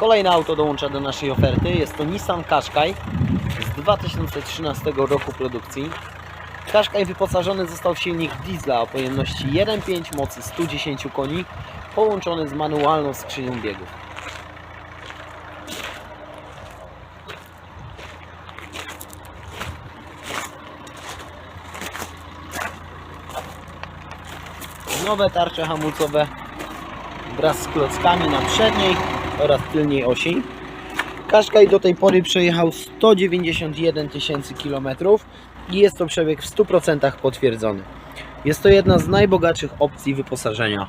Kolejne auto dołącza do naszej oferty. Jest to Nissan Qashqai z 2013 roku produkcji. Qashqai wyposażony został w silnik diesla o pojemności 1.5 mocy 110 koni połączony z manualną skrzynią biegów. Nowe tarcze hamulcowe wraz z klockami na przedniej oraz tylniej osi. Qashqai do tej pory przejechał 191 tysięcy kilometrów i jest to przebieg w 100% potwierdzony. Jest to jedna z najbogatszych opcji wyposażenia.